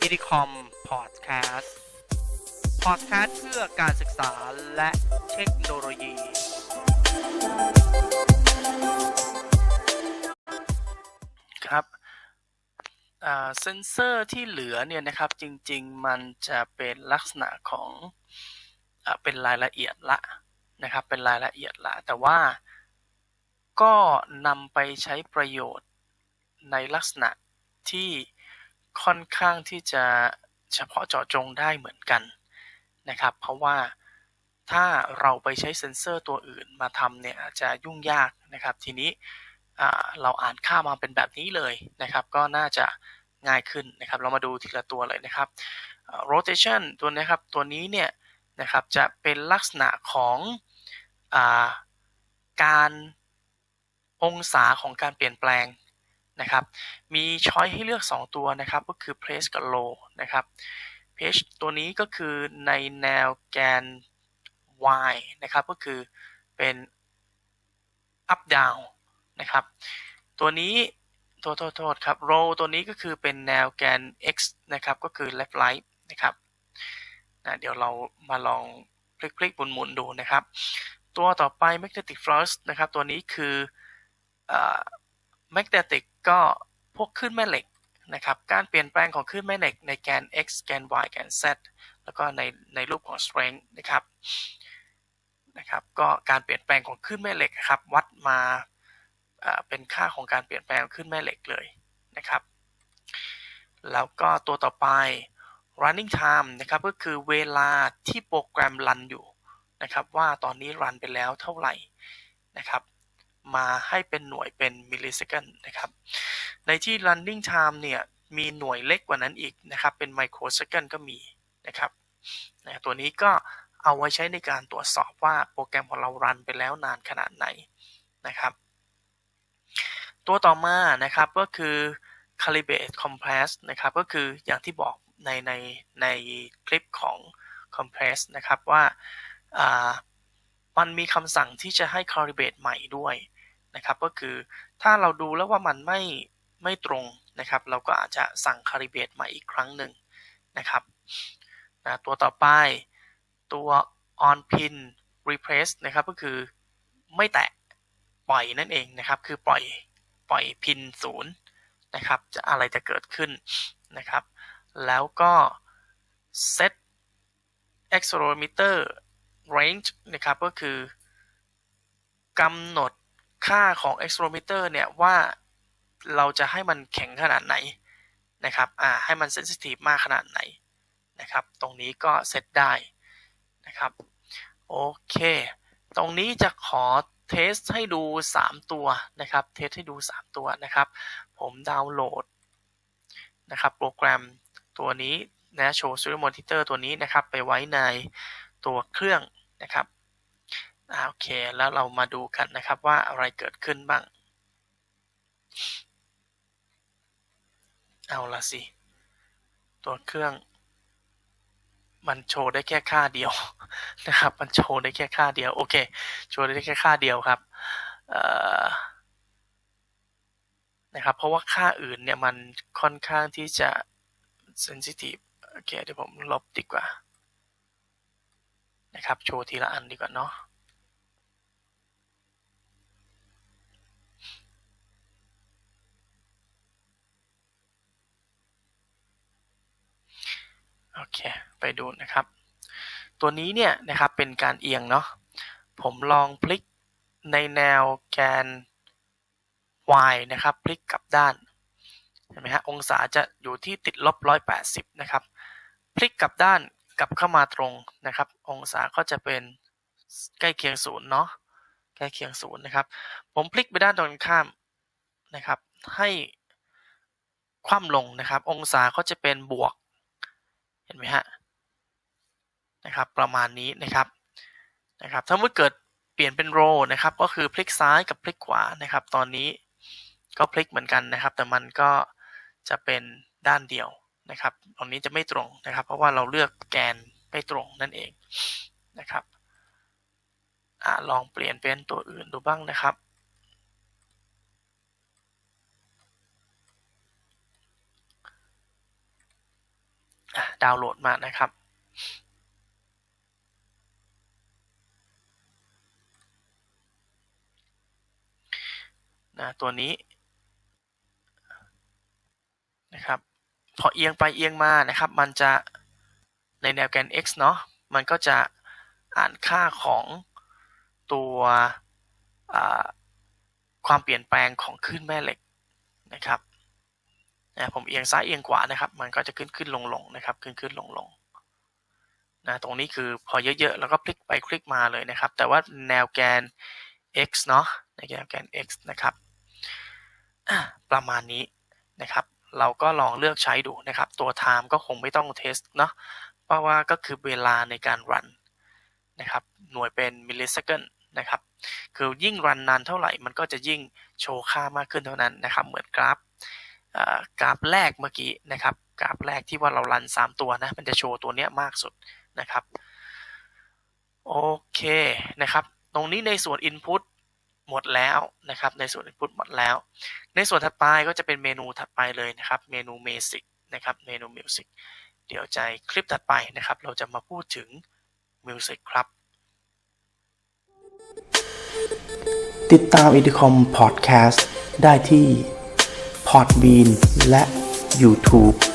อิริคอมพอดแคสต์พอดแคสต์เพื่อการศึกษาและเทคโนโลยี ครับเซนเซอร์ที่เหลือเนี่ยนะครับจริงๆ มันจะเป็นลักษณะของอเป็นรายละเอียดละนะครับเป็นรายละเอียดละ แต่ว่าก็นำไปใช้ประโยชน์ ในลักษณะที่ค่อนข้างที่จะเฉพาะเจาะจงได้เหมือนกันนะครับ เพราะว่าถ้าเราไปใช้เซนเซอร์ตัวอื่นมาทำเนี่ยอาจจะยุ่งยากนะครับ ทีนี้เราอ่านค่ามาเป็นแบบนี้เลยนะครับ ก็น่าจะง่ายขึ้นนะครับ เรามาดูทีละตัวเลยนะครับ rotation ตัวนี้ครับตัวนี้เนี่ยนะครับจะเป็นลักษณะของอการองศาของการเปลี่ยนแปลง นะครับ มีช้อยให้เลือก 2 ตัวนะครับก็คือ place กับ low นะครับ page ตัวนี้ก็คือในแนวแกน y นะครับก็คือเป็น up down นะครับ ตัวนี้โทษโทษโทษครับ row ตัวนี้ก็คือเป็นแนวแกน x นะครับก็คือ left right นะครับนะเดี๋ยวเรามาลองพลิกๆหมุนๆดูนะครับ ตัวต่อไป magnetic flux นะครับตัวนี้คือ เอ่อ magnetic ก็พวกคลื่นแม่เหล็กนะครับ การเปลี่ยนแปลงของคลื่นแม่เหล็กในแกน x แกน y แกน z แล้วก็ในในรูปของ strength นะครับนะครับก็การเปลี่ยนแปลงของคลื่นแม่เหล็กครับวัดมาเป็นค่าของการเปลี่ยนแปลงขึ้นแม่เหล็กเลยนะครับ แล้วก็ตัวต่อไป running time นะครับก็คือเวลาที่โปรแกรมรันอยู่นะครับว่าตอนนี้รันไปแล้วเท่าไหร่นะครับ มาให้เป็นหน่วยเป็น millisecond นะครับ ในที่ running time เนี่ยมีหน่วยเล็กกว่านั้นอีกนะครับ เป็น microsecond ก็มีนะครับนะตัวนี้ก็เอาไว้ใช้ในการตรวจสอบว่าโปรแกรมของเรารันไปแล้วนานขนาดไหนนะครับ ตัวต่อมานะครับก็คือ calibrate compress นะครับก็คืออย่างที่บอกในในในคลิปของ compress นะครับว่ามันมีคำสั่งที่จะให้ calibrate ใหม่ด้วย นะครับ ก็คือถ้าเราดูแล้วว่ามันไม่ไม่ตรงนะครับ เราก็อาจจะสั่ง calibrate ใหม่อีกครั้งหนึ่งนะครับนะตัวต่อไปตัว on pin replace นะครับก็คือไม่แตะปล่อยนั่นเองนะครับ คือปล่อยปล่อยพินศูนย์นะครับจะอะไรจะเกิดขึ้นนะครับ แล้วก็ set accelerometer range นะครับก็คือกำหนด ค่าของ accelerometer เนี่ยว่าเราจะให้มันแข็งขนาดไหนนะครับอ่าให้มัน sensitive มากขนาดไหนนะครับ ตรงนี้ก็เซตได้นะครับโอเค ตรงนี้จะขอเทสให้ดู 3 ตัวนะครับ เทสให้ดู 3 ตัวนะครับ ผมดาวน์โหลดนะครับโปรแกรมตัวนี้นะโชว์ซู r มอนิเตอร์ตัวนี้นะครับ ไปไว้ในตัวเครื่องนะครับ โอเค แล้วเรามาดูกันนะครับว่าอะไรเกิดขึ้นบ้าง เอาละสิ ตัวเครื่อง มันโชว์ได้แค่ค่าเดียวนะครับ มันโชว์ได้แค่ค่าเดียว โอเค โชว์ได้แค่ค่าเดียวครับนะครับ เพราะว่าค่าอื่นเนี่ยมันค่อนข้างที่จะ sensitive โอเค เดี๋ยวผมลบดีกว่า นะครับ โชว์ทีละอันดีกว่าเนาะ เคไปดูนะครับ ตัวนี้เนี่ยนะครับเป็นการเอียงเนาะผมลองพลิกในแนวแกน y นะครับ พลิกกลับด้านเห็นไหมฮะองศาจะอยู่ที่ติดลบ180นะครับ พลิกกลับด้านกลับเข้ามาตรงนะครับ องศาก็จะเป็นใกล้เคียงศูนย์เนาะใกล้เคียงศูนย์นะครับ ผมพลิกไปด้านตรงข้ามนะครับ ให้คว่ำลงนะครับ องศาก็จะเป็นบวก ห็นไหมฮะนะครับประมาณนี้นะครับนะครับถ้าเมื่อเกิดเปลี่ยนเป็นโรนะครับก็คือพลิกซ้ายกับพลิกขวานะครับ ตอนนี้ก็พลิกเหมือนกันนะครับ แต่มันก็จะเป็นด้านเดียวนะครับตรงนี้จะไม่ตรงนะครับ เพราะว่าเราเลือกแกนไม่ตรงนั่นเองนะครับอลองเปลี่ยนเป็นตัวอื่นดูบ้างนะครับ ดาวน์โหลดมานะครับนะตัวนี้นะครับพอเอียงไปเอียงมานะครับ มันจะในแนวแกน x เนาะมันก็จะอ่านค่าของตัวความเปลี่ยนแปลงของคลื่นแม่เหล็กนะครับ นะผมเอียงซ้ายเอียงขวานะครับ มันก็จะขึ้นขึ้นลงลงนะครับ ขึ้นขึ้นลงลงนะตรงนี้คือพอเยอะๆ แล้วก็พลิกไปคลิกมาเลยนะครับ แต่ว่าแนวแกน x เนาะในแนวแกน x นะครับประมาณนี้นะครับ เราก็ลองเลือกใช้ดูนะครับ ตัว time ก็คงไม่ต้องเทสเนาะเพราะว่าก็คือเวลาในการรันนะครับ หน่วยเป็น millisecond นะครับ คือยิ่งรันนานเท่าไหร่ มันก็จะยิ่งโชว์ค่ามากขึ้นเท่านั้นนะครับ เหมือนกราฟ กราฟแรกเมื่อกี้นะครับกราฟแรกที่ว่าเรารัน 3 ตัวนะมันจะโชว์ตัวเนี้ยมากสุดนะครับโอเคนะครับ ตรงนี้ในส่วน input หมดแล้วนะครับ ในส่วน input หมดแล้ว ในส่วนถัดไปก็จะเป็นเมนูถัดไปเลยนะครับ เมนู music นะครับ เมนู music เดี๋ยวใจคลิปถัดไปนะครับ เราจะมาพูดถึง music ครับ ติดตาม i n t i c o m Podcast ได้ที่ Podbean และ YouTube